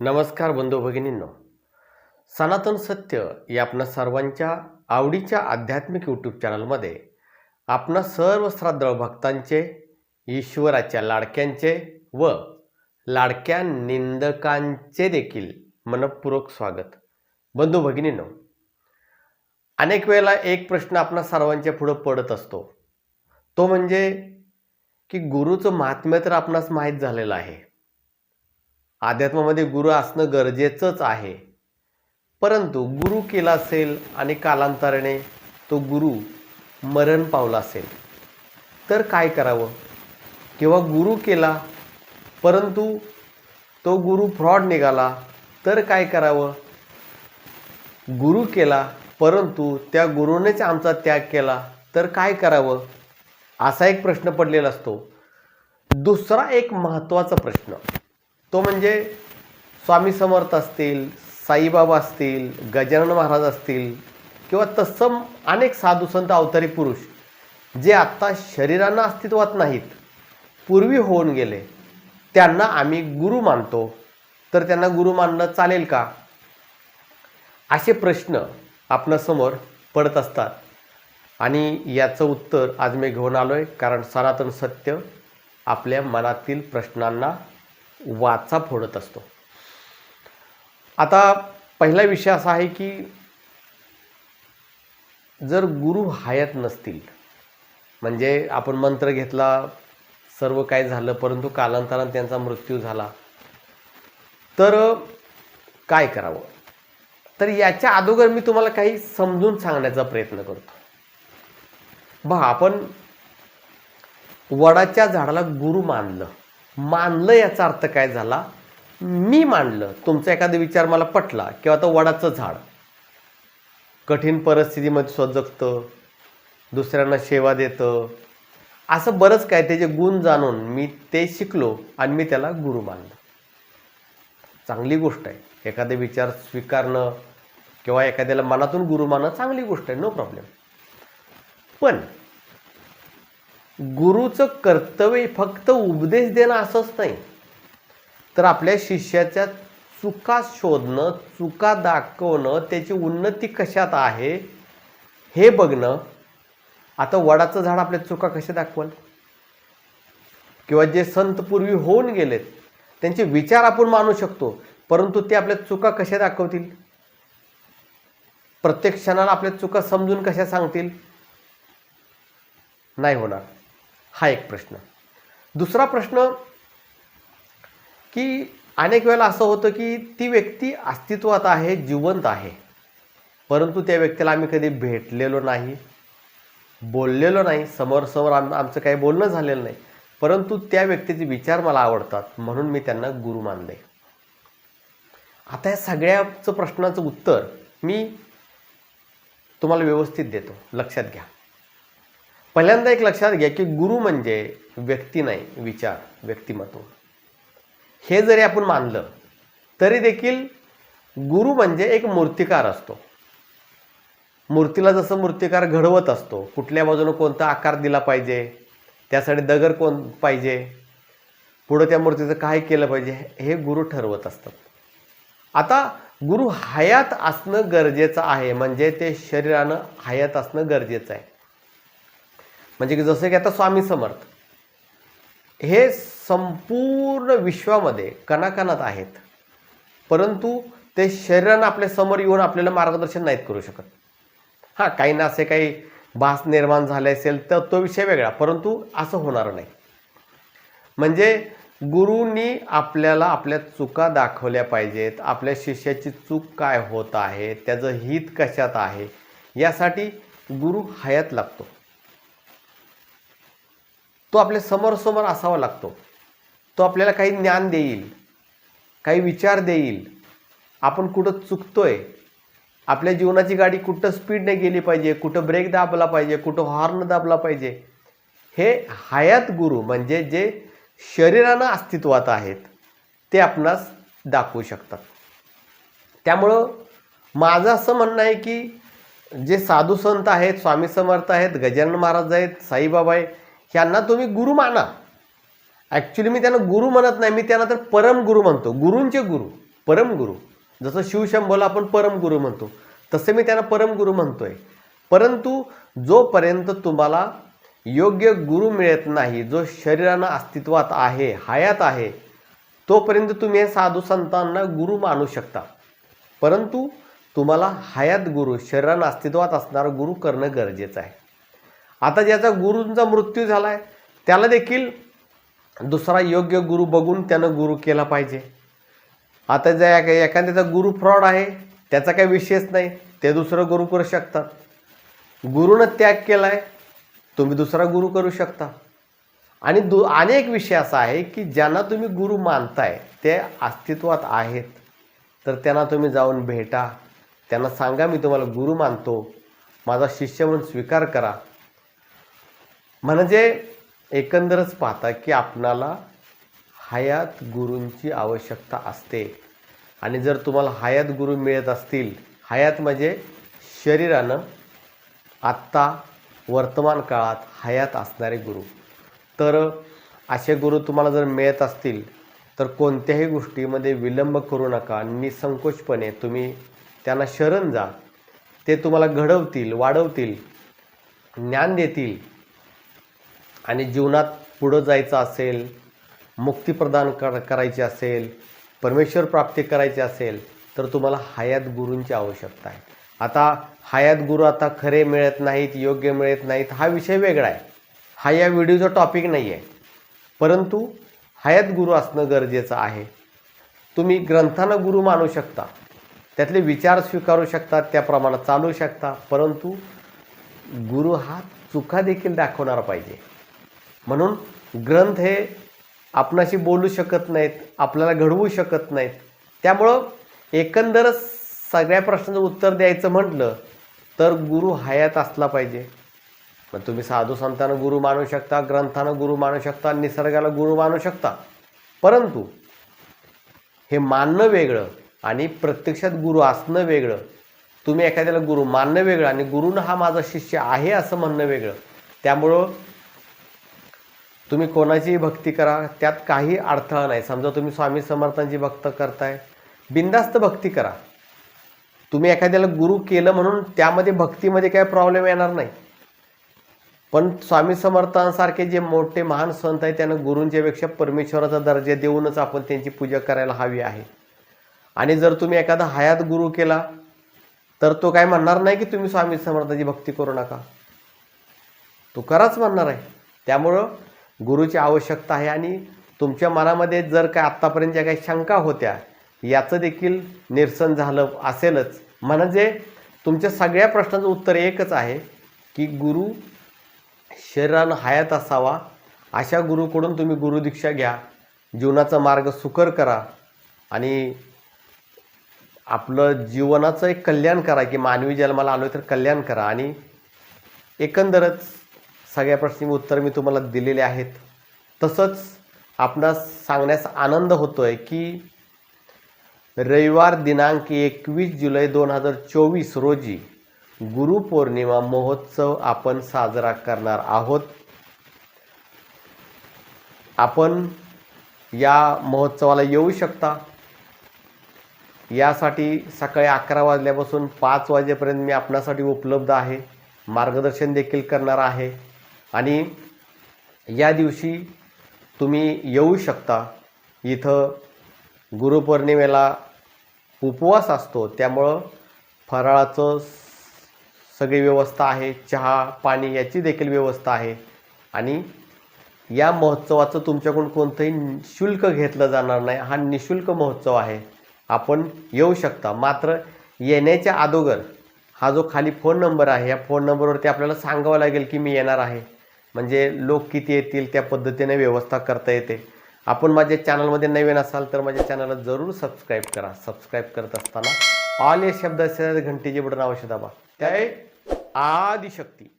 नमस्कार बंधू भगिनींनो. सनातन सत्य या आपणा सर्वांच्या आवडीच्या आध्यात्मिक यूट्यूब चॅनलमध्ये आपणा सर्व श्राद्ध भक्तांचे ईश्वराच्या लाडक्यांचे व लाडक्या निंदकांचे देखील मनपूर्वक स्वागत. बंधू भगिनींनो अनेक वेळेला एक प्रश्न आपणा सर्वांच्या पुढं पडत असतो. तो म्हणजे की गुरुचं महात्म्य तर आपणास माहीत झालेलं आहे. अध्यात्मामध्ये गुरु असणं गरजेचंच आहे. परंतु गुरु केला असेल आणि कालांतराने तो गुरु मरण पावला असेल तर काय करावं? किंवा गुरु केला परंतु तो गुरु फ्रॉड निघाला तर काय करावं? गुरु केला परंतु त्या गुरुनेच आमचा त्याग केला तर काय करावं? असा एक प्रश्न पडलेला असतो. दुसरा एक महत्त्वाचा प्रश्न. तो म्हणजे स्वामी समर्थ असतील साईबाबा असतील गजानन महाराज असतील किंवा तत्सम अनेक साधू संत अवतारी पुरुष जे आत्ता शरीरानं अस्तित्वात नाहीत पूर्वी होऊन गेले त्यांना आम्ही गुरु मानतो. तर त्यांना गुरु मानणं चालेल का? असे प्रश्न आपणासमोर पडत असतात. आणि याचं उत्तर आज मी घेऊन आलो आहे कारण सनातन सत्य आपल्या मनातील प्रश्नांना वाचा फोडत असतो. आता पहिला विषय असा आहे की जर गुरु हयात नसतील म्हणजे आपण मंत्र घेतला सर्व काय झालं परंतु कालांतरानं त्यांचा मृत्यू झाला तर काय करावं? तर याच्या अगोदर मी तुम्हाला काही समजून सांगण्याचा प्रयत्न करतो. बघा आपण वडाच्या झाडाला गुरु मानलं. मानलं याचा अर्थ काय झाला? मी मानलं. तुमचा एखादा विचार मला पटला किंवा आता वडाचं झाड. कठीण परिस्थितीमध्ये स्वजगतं दुसऱ्यांना सेवा देतं. असं बरंच काय त्याचे गुण जाणून मी ते शिकलो आणि मी त्याला गुरु मानलं. चांगली गोष्ट आहे. एखादे विचार स्वीकारणं किंवा एखाद्याला मनातून गुरु मानणं चांगली गोष्ट आहे. नो प्रॉब्लेम पण गुरुचं कर्तव्य फक्त उपदेश देणं असंच नाही. तर आपल्या शिष्याच्या चुका शोधणं चुका दाखवणं त्याची उन्नती कशात आहे हे बघणं आता वडाचं झाड आपल्या चुका कशा दाखवल? किंवा जे संत पूर्वी होऊन गेलेत त्यांचे विचार आपण मानू शकतो परंतु ते आपल्या चुका कशा दाखवतील? प्रत्येक क्षणाला आपल्या चुका समजून कशा सांगतील? नाही होणार. हा एक प्रश्न. दुसरा प्रश्न की अनेक वेळेला असं होतं की ती व्यक्ती अस्तित्वात आहे जिवंत आहे. परंतु त्या व्यक्तीला आम्ही कधी भेटलेलो नाही बोललेलो नाही समोर समोर आम आमचं काही बोलणं झालेलं नाही. परंतु त्या व्यक्तीचे विचार मला आवडतात म्हणून मी त्यांना गुरु मानले. आता या सगळ्याचं प्रश्नाचं उत्तर मी तुम्हाला व्यवस्थित देतो. लक्षात घ्या. पहिल्यांदा एक लक्षात घ्या की गुरु म्हणजे व्यक्ती नाही विचार व्यक्तिमत्व. हे जरी आपण मानलं तरी देखील गुरु म्हणजे एक मूर्तिकार असतो. मूर्तीला जसं मूर्तिकार घडवत असतो कुठल्या बाजूनं कोणता आकार दिला पाहिजे त्यासाठी दगड कोण पाहिजे पुढं त्या मूर्तीचं काय केलं पाहिजे हे गुरु ठरवत असतात. आता गुरु हयात असणं गरजेचं आहे म्हणजे ते शरीरानं हयात असणं गरजेचं आहे. म्हणजे की जसं की आता स्वामी समर्थ हे संपूर्ण विश्वामध्ये कणाकणात आहेत. परंतु ते शरीरानं आपल्यासमोर येऊन आपल्याला मार्गदर्शन नाहीत करू शकत. हां काही ना असे काही भास निर्माण झाले असेल तर तो विषय वेगळा परंतु असं होणार नाही. म्हणजे गुरुंनी आपल्याला आपल्या चुका दाखवल्या पाहिजेत आपल्या शिष्याची चूक काय होत आहे त्याचं हित कशात आहे यासाठी गुरु हयात लागतो. तो आपल्या समोरसमोर असावा लागतो. तो आपल्याला काही ज्ञान देईल काही विचार देईल. आपण कुठं चुकतोय? आपल्या जीवनाची गाडी कुठं स्पीडने गेली पाहिजे? कुठं ब्रेक दाबला पाहिजे? कुठं हॉर्न दाबला पाहिजे? हे हयात गुरु म्हणजे जे शरीरानं अस्तित्वात आहेत ते आपणास दाखवू शकतात. त्यामुळं माझं असं म्हणणं आहे की जे साधू संत आहेत स्वामी समर्थ आहेत गजानन महाराज आहेत साईबाबा आहे ह्यांना तुम्ही गुरु माना. ॲक्च्युली मी त्यांना गुरु म्हणत नाही मी त्यांना तर परम गुरु म्हणतो. गुरूंचे गुरु परमगुरु जसं शिवशंभोला आपण परमगुरु म्हणतो तसे मी त्यांना परमगुरु म्हणतोय. परंतु जोपर्यंत तुम्हाला योग्य गुरु मिळत नाही जो शरीरानं अस्तित्वात आहे हयात आहे तोपर्यंत तुम्ही हे साधू संतांना गुरु मानू शकता. परंतु तुम्हाला हयात गुरु शरीरानं अस्तित्वात असणारा गुरु करणं गरजेचं आहे. आता ज्याचा गुरूंचा मृत्यू झाला आहे त्याला देखील दुसरा योग्य गुरु बघून त्यानं गुरु केला पाहिजे. आता ज्या एखाद्याचा गुरु फ्रॉड आहे त्याचा काही विषयच नाही ते दुसरं गुरु करू शकतात. गुरुनं त्याग केला आहे तुम्ही दुसरा गुरु करू शकता. आणि दु अनेक विषय असा आहे की ज्यांना तुम्ही गुरु मानताय ते अस्तित्वात आहेत. तर त्यांना तुम्ही जाऊन भेटा. त्यांना सांगा मी तुम्हाला गुरु मानतो. माझा शिष्य म्हणून स्वीकार करा. म्हणजे एकंदरच पाहता की आपणाला हयात गुरूंची आवश्यकता असते. आणि जर तुम्हाला हयात गुरु मिळत असतील हयात म्हणजे शरीरानं आत्ता वर्तमान काळात हयात असणारे गुरु. तर असे गुरु तुम्हाला जर मिळत असतील तर कोणत्याही गोष्टीमध्ये विलंब करू नका. निसंकोचपणे तुम्ही त्यांना शरण जा. ते तुम्हाला घडवतील वाढवतील ज्ञान देतील. आणि जीवनात पुढं जायचं असेल मुक्ती प्रदान कर करायची असेल परमेश्वर प्राप्ती करायची असेल तर तुम्हाला हयात गुरूंची आवश्यकता आहे. आता हयात गुरु आता खरे मिळत नाहीत योग्य मिळत नाहीत हा विषय वेगळा आहे. हा या व्हिडिओचा टॉपिक नाही आहे. परंतु हयात गुरु असणं गरजेचं आहे. तुम्ही ग्रंथांना गुरु मानू शकता. त्यातले विचार स्वीकारू शकता त्याप्रमाणे चालू शकता. परंतु गुरु हा चुका देखील दाखवणारा पाहिजे. म्हणून ग्रंथ हे आपणाशी बोलू शकत नाहीत आपल्याला घडवू शकत नाहीत. त्यामुळं एकंदरच सगळ्या प्रश्नाचं उत्तर द्यायचं म्हटलं तर गुरु हयात असला पाहिजे. मग तुम्ही साधू संतांना गुरु मानू शकता ग्रंथानं गुरु मानू शकता निसर्गाला गुरु मानू शकता. परंतु हे मानणं वेगळं आणि प्रत्यक्षात गुरु असणं वेगळं. तुम्ही एखाद्याला गुरु मानणं वेगळं आणि गुरुनं हा माझा शिष्य आहे असं म्हणणं वेगळं. त्यामुळं तुम्ही कोणाचीही भक्ती करा त्यात काही अडथळा नाही. समजा तुम्ही स्वामी समर्थांची भक्त करताय बिंदास्त भक्ती करा. तुम्ही एखाद्याला गुरु केलं म्हणून त्यामध्ये भक्तीमध्ये काही प्रॉब्लेम येणार नाही. पण स्वामी समर्थांसारखे जे मोठे महान संत आहेत त्यांना गुरूंच्यापेक्षा परमेश्वराचा दर्जा देऊनच आपण त्यांची पूजा करायला हवी आहे. आणि जर तुम्ही एखादा हयात गुरु केला तर तो काय म्हणणार नाही की तुम्ही स्वामी समर्थाची भक्ती करू नका. तो कराच म्हणणार आहे. त्यामुळं गुरुची आवश्यकता आहे आणि तुमच्या मनामध्ये जर काय आत्तापर्यंत ज्या काही शंका होत्या याचं देखील निरसन झालं असेलच. म्हणजे तुमच्या सगळ्या प्रश्नाचं उत्तर एकच आहे की गुरु शरीरानं हयात असावा अशा गुरुकडून तुम्ही गुरुदीक्षा घ्या जीवनाचा मार्ग सुकर करा आणि आपलं जीवनाचं एक कल्याण करा की मानवी जन्माला आलो तर कल्याण करा आणि एकंदरच सगळ्या प्रश्नी उत्तर मी तुम्हाला दिलेले आहेत. तसंच आपणास सांगण्यास आनंद होतो आहे की रविवार दिनांक एकवीस जुलै दोन हजार चोवीस रोजी गुरुपौर्णिमा महोत्सव आपण साजरा करणार आहोत. आपण या महोत्सवाला येऊ शकता. यासाठी सकाळी अकरा वाजल्यापासून पाच वाजेपर्यंत मी आपणासाठी उपलब्ध आहे. मार्गदर्शन देखील करणार आहे. आणि या दिवशी तुम्ही येऊ शकता. इथं गुरुपौर्णिमेला उपवास असतो. त्यामुळं फराळाचं सगळी व्यवस्था आहे. चहा पाणी याची देखील व्यवस्था आहे. आणि या महोत्सवाचं तुमच्याकडून कोणतंही शुल्क घेतलं जाणार नाही. हा निशुल्क महोत्सव आहे. आपण येऊ शकता. मात्र येण्याच्या अगोदर हा जो खाली फोन नंबर आहे या फोन नंबरवरती आपल्याला सांगावं लागेल की मी येणार आहे. म्हणजे लोक किती येतील त्या पद्धतीने व्यवस्था करता येते. आपण माझ्या चॅनलमध्ये नवीन असाल तर माझ्या चॅनलला जरूर सबस्क्राईब करा. सबस्क्राईब करत असताना ऑल या शब्द असलेल्या घंटेचे बटन आवश्यक दाबा. त्या आदिशक्ती.